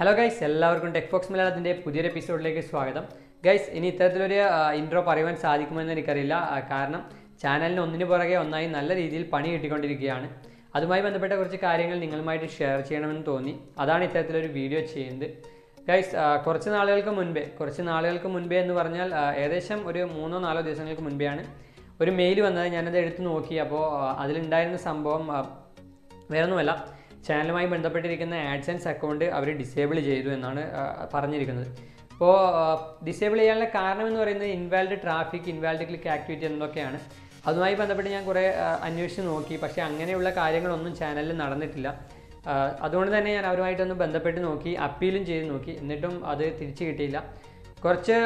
Hello guys എല്ലാവർക്കും tech box മലയാളത്തിന്റെ പുതിയൊരു എപ്പിസോഡിലേക്ക് സ്വാഗതം. ഗൈസ് ഇനി ഇത്തരത്തിലൊരു ഇൻട്രോ പറയുവാൻ സാധിക്കുമെന്ന് എനിക്കറിയില്ല. കാരണം ചാനലിന് ഒന്നിനു പുറകെ ഒന്നായി നല്ല രീതിയിൽ പണി കിട്ടിക്കൊണ്ടിരിക്കുകയാണ്. അതുമായി ബന്ധപ്പെട്ട കുറച്ച് കാര്യങ്ങൾ നിങ്ങളുമായിട്ട് ഷെയർ ചെയ്യണമെന്ന് തോന്നി. അതാണ് ഇത്തരത്തിലൊരു വീഡിയോ ചെയ്യുന്നത്. ഗൈസ് കുറച്ച് നാളുകൾക്ക് മുൻപേ കുറച്ച് നാളുകൾക്ക് മുൻപേ എന്ന് പറഞ്ഞാൽ ഏകദേശം ഒരു മൂന്നോ നാലോ ദിവസങ്ങൾക്ക് മുൻപെയാണ് ഒരു മെയിൽ വന്നത്. ഞാനത് എടുത്ത് നോക്കി. അപ്പോൾ അതിലുണ്ടായിരുന്ന സംഭവം വേറൊന്നുമല്ല. ചാനലുമായി ബന്ധപ്പെട്ടിരിക്കുന്ന ആഡ്സൻസ് അക്കൗണ്ട് അവർ ഡിസേബിൾ ചെയ്തു എന്നാണ് പറഞ്ഞിരിക്കുന്നത്. അപ്പോൾ ഡിസേബിൾ ചെയ്യാനുള്ള കാരണം എന്ന് പറയുന്നത് invalid traffic invalid click activity എന്നൊക്കെയാണ്. അതുമായി ബന്ധപ്പെട്ട് ഞാൻ കുറേ അന്വേഷിച്ച് നോക്കി. പക്ഷേ അങ്ങനെയുള്ള കാര്യങ്ങളൊന്നും ചാനലിൽ നടന്നിട്ടില്ല. അതുകൊണ്ട് തന്നെ ഞാൻ അവരുമായിട്ടൊന്ന് ബന്ധപ്പെട്ട് നോക്കി അപ്പീലും ചെയ്ത് നോക്കി. എന്നിട്ടും അത് തിരിച്ചു കിട്ടിയില്ല. കുറച്ച്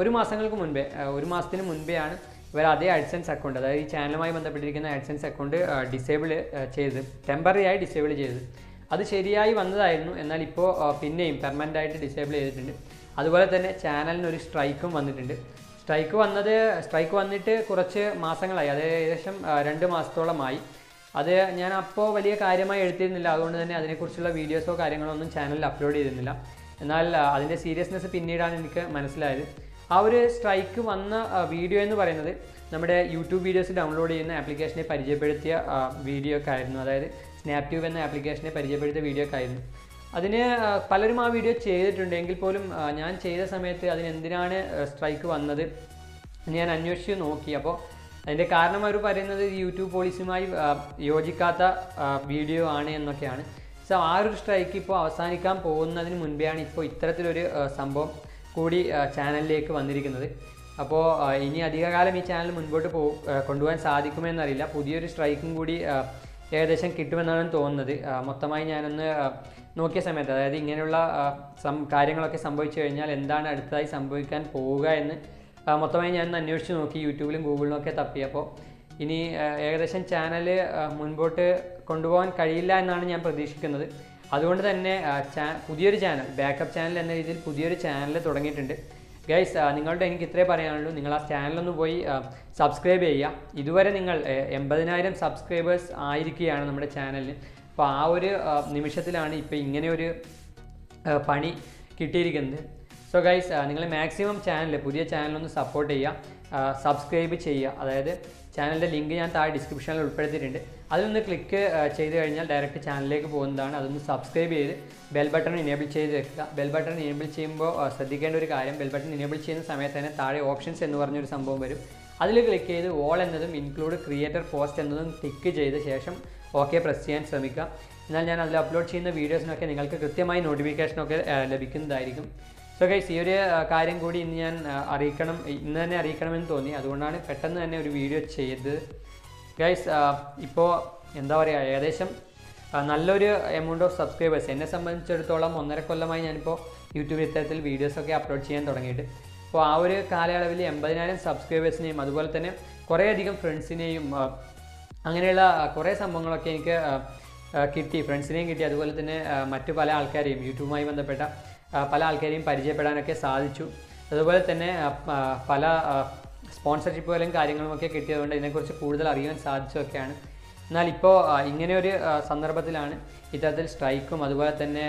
ഒരു മാസങ്ങൾക്ക് മുൻപേ ഒരു മാസത്തിന് മുൻപെയാണ് ഇവർ അതേ അഡ്സൻസ് അക്കൗണ്ട് അതായത് ഈ ചാനലുമായി ബന്ധപ്പെട്ടിരിക്കുന്ന അഡ്സൻസ് അക്കൗണ്ട് ഡിസേബിൾ ചെയ്ത് ടെമ്പററി ആയി ഡിസേബിൾ ചെയ്ത്. അത് ശരിയായി വന്നതായിരുന്നു. എന്നാൽ ഇപ്പോൾ പിന്നെയും പെർമനന്റ് ആയിട്ട് ഡിസേബിൾ ചെയ്തിട്ടുണ്ട്. അതുപോലെ തന്നെ ചാനലിന് ഒരു സ്ട്രൈക്കും വന്നിട്ടുണ്ട്. സ്ട്രൈക്ക് വന്നത് സ്ട്രൈക്ക് വന്നിട്ട് കുറച്ച് മാസങ്ങളായി. അത് ഏകദേശം രണ്ട് മാസത്തോളമായി. അത് ഞാൻ അപ്പോൾ വലിയ കാര്യമായി എടുത്തിരുന്നില്ല. അതുകൊണ്ട് തന്നെ അതിനെക്കുറിച്ചുള്ള വീഡിയോസോ കാര്യങ്ങളോ ഒന്നും ചാനലിൽ അപ്ലോഡ് ചെയ്തിരുന്നില്ല. എന്നാൽ അതിന്റെ സീരിയസ്നെസ് പിന്നീടാണ് എനിക്ക് മനസ്സിലായത്. ആ ഒരു സ്ട്രൈക്ക് വന്ന വീഡിയോ എന്ന് പറയുന്നത് നമ്മുടെ യൂട്യൂബ് വീഡിയോസ് ഡൗൺലോഡ് ചെയ്യുന്ന ആപ്ലിക്കേഷനെ പരിചയപ്പെടുത്തിയ വീഡിയോ ഒക്കെ ആയിരുന്നു. അതായത് സ്നാപ്റ്റ്യൂബ് എന്ന ആപ്ലിക്കേഷനെ പരിചയപ്പെടുത്തിയ വീഡിയോ ഒക്കെ ആയിരുന്നു. അതിന് പലരും ആ വീഡിയോ ചെയ്തിട്ടുണ്ട്. എങ്കിൽ പോലും ഞാൻ ചെയ്ത സമയത്ത് അതിനെന്തിനാണ് സ്ട്രൈക്ക് വന്നത് ഞാൻ അന്വേഷിച്ച് നോക്കി. അപ്പോൾ അതിന്റെ കാരണം അവർ പറയുന്നത് യൂട്യൂബ് പോളിസിയുമായി യോജിക്കാത്ത വീഡിയോ ആണ് എന്നൊക്കെയാണ്. സോ ആ ഒരു സ്ട്രൈക്ക് ഇപ്പോൾ അവസാനിക്കാൻ പോകുന്നതിന് മുൻപെയാണ് ഇപ്പോൾ ഇത്തരത്തിലൊരു സംഭവം കൂടി ചാനലിലേക്ക് വന്നിരിക്കുന്നത്. അപ്പോൾ ഇനി അധികകാലം ഈ ചാനൽ മുൻപോട്ട് പോ കൊണ്ടുപോകാൻ സാധിക്കുമെന്നറിയില്ല. പുതിയൊരു സ്ട്രൈക്കും കൂടി ഏകദേശം കിട്ടുമെന്നാണ് തോന്നുന്നത്. മൊത്തമായി ഞാനൊന്ന് നോക്കിയ സമയത്ത് അതായത് ഇങ്ങനെയുള്ള സം കാര്യങ്ങളൊക്കെ സംഭവിച്ചു കഴിഞ്ഞാൽ എന്താണ് അടുത്തതായി സംഭവിക്കാൻ പോവുക എന്ന് മൊത്തമായി ഞാൻ അന്വേഷിച്ച് നോക്കി. യൂട്യൂബിലും ഗൂഗിളിലും ഒക്കെ തപ്പി. അപ്പോൾ ഇനി ഏകദേശം ചാനൽ മുൻപോട്ട് കൊണ്ടുപോകാൻ കഴിയില്ല എന്നാണ് ഞാൻ പ്രതീക്ഷിക്കുന്നത്. അതുകൊണ്ട് തന്നെ പുതിയൊരു ചാനൽ ബാക്കപ്പ് ചാനൽ എന്ന രീതിയിൽ പുതിയൊരു ചാനൽ തുടങ്ങിയിട്ടുണ്ട്. ഗൈസ് നിങ്ങളുടെ എനിക്ക് ഇത്രേ പറയാനുള്ളൂ. നിങ്ങൾ ആ ചാനലൊന്ന് പോയി സബ്സ്ക്രൈബ് ചെയ്യുക. ഇതുവരെ നിങ്ങൾ എൺപതിനായിരം സബ്സ്ക്രൈബേഴ്സ് ആയിരിക്കുകയാണ് നമ്മുടെ ചാനലിന് അപ്പോൾ ആ ഒരു നിമിഷത്തിലാണ് ഇപ്പോൾ ഇങ്ങനെ ഒരു പണി കിട്ടിയിരിക്കുന്നത്. സോ ഗൈസ് നിങ്ങൾ മാക്സിമം ചാനൽ പുതിയ ചാനലൊന്ന് സപ്പോർട്ട് ചെയ്യുക. സബ്സ്ക്രൈബ് ചെയ്യുക. അതായത് ചാനലിന്റെ ലിങ്ക് ഞാൻ താഴെ ഡിസ്ക്രിപ്ഷനിൽ ഉൾപ്പെടുത്തിയിട്ടുണ്ട്. അതിലൊന്ന് ക്ലിക്ക് ചെയ്ത് കഴിഞ്ഞാൽ ഡയറക്റ്റ് ചാനലിലേക്ക് പോകുന്നതാണ്. അതൊന്ന് സബ്സ്ക്രൈബ് ചെയ്ത് ബെൽ ബട്ടൺ ഇനേബിൾ ചെയ്ത് വെക്കുക. ബെൽ ബട്ടൺ ഇനേബിൾ ചെയ്യുമ്പോൾ ശ്രദ്ധിക്കേണ്ട ഒരു കാര്യം ബെൽ ബട്ടൺ ഇനേബിൾ ചെയ്യുന്ന സമയത്ത് തന്നെ താഴെ ഓപ്ഷൻസ് എന്ന് പറഞ്ഞൊരു സംഭവം വരും. അതിൽ ക്ലിക്ക് ചെയ്ത് ഓൾ എന്നതും ഇൻക്ലൂഡ് ക്രിയേറ്റർ പോസ്റ്റ് എന്നതും ടിക്ക് ചെയ്ത ശേഷം ഓക്കെ പ്രസ് ചെയ്യാൻ ശ്രമിക്കുക. എന്നാൽ ഞാൻ അതിൽ അപ്ലോഡ് ചെയ്യുന്ന വീഡിയോസിനൊക്കെ നിങ്ങൾക്ക് കൃത്യമായി നോട്ടിഫിക്കേഷനൊക്കെ ലഭിക്കുന്നതായിരിക്കും. സോ ഗൈസ് ഈ ഒരു കാര്യം കൂടി ഇന്ന് ഞാൻ അറിയിക്കണം ഇന്ന് തന്നെ അറിയിക്കണമെന്ന് തോന്നി. അതുകൊണ്ടാണ് പെട്ടെന്ന് തന്നെ ഒരു വീഡിയോ ചെയ്ത്. ഗൈസ് ഇപ്പോൾ എന്താ പറയുക ഏകദേശം നല്ലൊരു എമൗണ്ട് ഓഫ് സബ്സ്ക്രൈബേഴ്സ് എന്നെ സംബന്ധിച്ചിടത്തോളം ഒന്നര കൊല്ലമായി ഞാനിപ്പോൾ യൂട്യൂബിൽ ഇത്തരത്തിൽ വീഡിയോസൊക്കെ അപ്ലോഡ് ചെയ്യാൻ തുടങ്ങിയിട്ട്. അപ്പോൾ ആ ഒരു കാലയളവിൽ എൺപതിനായിരം സബ്സ്ക്രൈബേഴ്സിനെയും അതുപോലെ തന്നെ കുറേയധികം ഫ്രണ്ട്സിനെയും അങ്ങനെയുള്ള കുറേ സംഭവങ്ങളൊക്കെ എനിക്ക് കിട്ടി. ഫ്രണ്ട്സിനെയും കിട്ടി. അതുപോലെ തന്നെ മറ്റു പല ആൾക്കാരെയും യൂട്യൂബുമായി ബന്ധപ്പെട്ട പല ആൾക്കാരെയും പരിചയപ്പെടാനൊക്കെ സാധിച്ചു. അതുപോലെ തന്നെ പല സ്പോൺസർഷിപ്പ് പല കാര്യങ്ങളുമൊക്കെ കിട്ടിയതുകൊണ്ട് ഇതിനെക്കുറിച്ച് കൂടുതൽ അറിയാൻ സാധിച്ചതൊക്കെയാണ്. എന്നാൽ ഇപ്പോൾ ഇങ്ങനെ ഒരു സന്ദർഭത്തിലാണ് ഇത്തരത്തിൽ സ്ട്രൈക്കും അതുപോലെ തന്നെ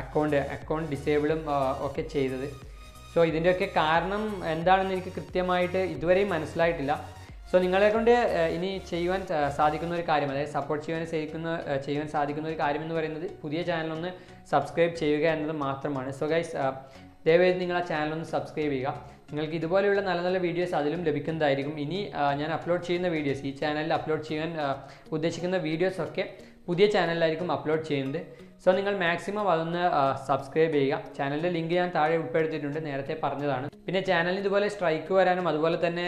അക്കൗണ്ട് അക്കൗണ്ട് ഡിസേബിളും ഒക്കെ ചെയ്തത്. സോ ഇതിന്റെയൊക്കെ കാരണം എന്താണെന്ന് എനിക്ക് കൃത്യമായിട്ട് ഇതുവരെയും മനസ്സിലായിട്ടില്ല. സോ നിങ്ങളെ കൊണ്ട് ഇനി ചെയ്യുവാൻ സാധിക്കുന്ന ഒരു കാര്യം അതായത് സപ്പോർട്ട് ചെയ്യുവാൻ സാധിക്കുന്ന ചെയ്യുവാൻ സാധിക്കുന്ന ഒരു കാര്യം എന്ന് പറയുന്നത് പുതിയ ചാനലൊന്ന് സബ്സ്ക്രൈബ് ചെയ്യുക എന്നത് മാത്രമാണ്. സോ ഗൈസ് ദയവായി നിങ്ങൾ ആ ചാനലൊന്ന് സബ്സ്ക്രൈബ് ചെയ്യുക. നിങ്ങൾക്ക് ഇതുപോലെയുള്ള നല്ല നല്ല വീഡിയോസ് അതിലും ലഭിക്കുന്നതായിരിക്കും. ഇനി ഞാൻ അപ്ലോഡ് ചെയ്യുന്ന വീഡിയോസ് ഈ ചാനലിൽ അപ്ലോഡ് ചെയ്യാൻ ഉദ്ദേശിക്കുന്ന വീഡിയോസൊക്കെ പുതിയ ചാനലിലായിരിക്കും അപ്ലോഡ് ചെയ്യുന്നത്. സോ നിങ്ങൾ മാക്സിമം അതൊന്ന് സബ്സ്ക്രൈബ് ചെയ്യുക. ചാനലിന്റെ ലിങ്ക് ഞാൻ താഴെ ഉൾപ്പെടുത്തിയിട്ടുണ്ട്. നേരത്തെ പറഞ്ഞതാണ്. പിന്നെ ചാനലിന് ഇതുപോലെ സ്ട്രൈക്ക് വരാനും അതുപോലെ തന്നെ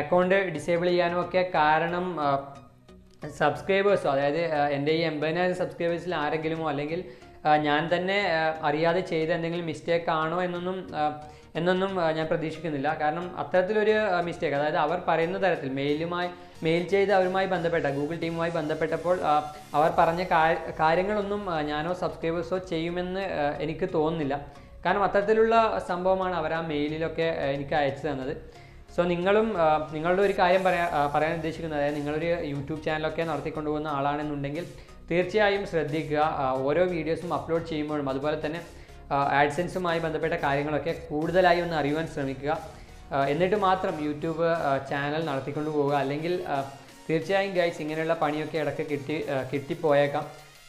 അക്കൗണ്ട് ഡിസേബിൾ ചെയ്യാനും ഒക്കെ കാരണം സബ്സ്ക്രൈബേഴ്സോ അതായത് എന്റെ ഈ എൺപതിനായിരം സബ്സ്ക്രൈബേഴ്സിൽ ആരെങ്കിലുമോ അല്ലെങ്കിൽ ഞാൻ തന്നെ അറിയാതെ ചെയ്ത എന്തെങ്കിലും മിസ്റ്റേക്ക് ആണോ എന്നൊന്നും എന്നൊന്നും ഞാൻ പ്രതീക്ഷിക്കുന്നില്ല. കാരണം അത്തരത്തിലൊരു മിസ്റ്റേക്ക് അതായത് അവർ പറയുന്ന തരത്തിൽ മെയിലുമായി മെയിൽ ചെയ്ത് അവരുമായി ബന്ധപ്പെട്ട ഗൂഗിൾ ടീമുമായി ബന്ധപ്പെട്ടപ്പോൾ അവർ പറഞ്ഞ കാര്യങ്ങളൊന്നും ഞാനോ സബ്സ്ക്രൈബേഴ്സോ ചെയ്യുമെന്ന് എനിക്ക് തോന്നുന്നില്ല. കാരണം അത്തരത്തിലുള്ള സംഭവമാണ് അവർ ആ മെയിലിലൊക്കെ എനിക്ക് അയച്ചു തന്നത്. സോ നിങ്ങളും നിങ്ങളുടെ ഒരു കാര്യം പറയാ പറയാൻ ഉദ്ദേശിക്കുന്നത് അതായത് നിങ്ങളൊരു യൂട്യൂബ് ചാനലൊക്കെ നടത്തിക്കൊണ്ടു പോകുന്ന ആളാണെന്നുണ്ടെങ്കിൽ തീർച്ചയായും ശ്രദ്ധിക്കുക. ഓരോ വീഡിയോസും അപ്ലോഡ് ചെയ്യുമ്പോഴും അതുപോലെ തന്നെ ആഡ്സെൻസുമായി ബന്ധപ്പെട്ട കാര്യങ്ങളൊക്കെ കൂടുതലായി ഒന്ന് അറിയുവാൻ ശ്രമിക്കുക. എന്നിട്ട് മാത്രം യൂട്യൂബ് ചാനൽ നടത്തിക്കൊണ്ട് പോവുക. അല്ലെങ്കിൽ തീർച്ചയായും ഗൈസ് ഇങ്ങനെയുള്ള പണിയൊക്കെ ഇടയ്ക്ക് കിട്ടി കിട്ടിപ്പോയേക്കാം.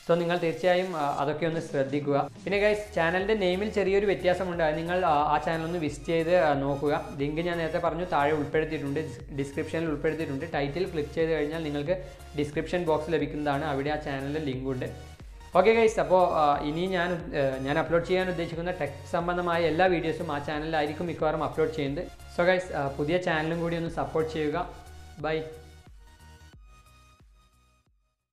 സോ നിങ്ങൾ തീർച്ചയായും അതൊക്കെ ഒന്ന് ശ്രദ്ധിക്കുക. പിന്നെ ഗൈസ് ചാനലിന്റെ നെയിമിൽ ചെറിയൊരു വ്യത്യാസമുണ്ട്. നിങ്ങൾ ആ, ആ ചാനൽ ഒന്ന് വിസിറ്റ് ചെയ്ത് നോക്കുക. ലിങ്ക് ഞാൻ നേരത്തെ പറഞ്ഞു താഴെ ഉൾപ്പെടുത്തിയിട്ടുണ്ട്. ഡിസ്ക്രിപ്ഷനിൽ ഉൾപ്പെടുത്തിയിട്ടുണ്ട്. ടൈറ്റിൽ ക്ലിക്ക് ചെയ്ത് കഴിഞ്ഞാൽ നിങ്ങൾക്ക് ഡിസ്ക്രിപ്ഷൻ ബോക്സ് ലഭിക്കുന്നതാണ്. അവിടെ ആ ചാനലിന്റെ ലിങ്ക് ഉണ്ട്. ഓക്കെ ഗൈസ് അപ്പോൾ ഇനി ഞാൻ ഞാൻ അപ്ലോഡ് ചെയ്യാൻ ഉദ്ദേശിക്കുന്ന ടെക് സംബന്ധമായ എല്ലാ വീഡിയോസും ആ ചാനലിലായിരിക്കും മിക്കവാറും അപ്ലോഡ് ചെയ്യുന്നത്. സോ ഗൈസ് പുതിയ ചാനലും കൂടി ഒന്ന് സപ്പോർട്ട് ചെയ്യുക. ബൈ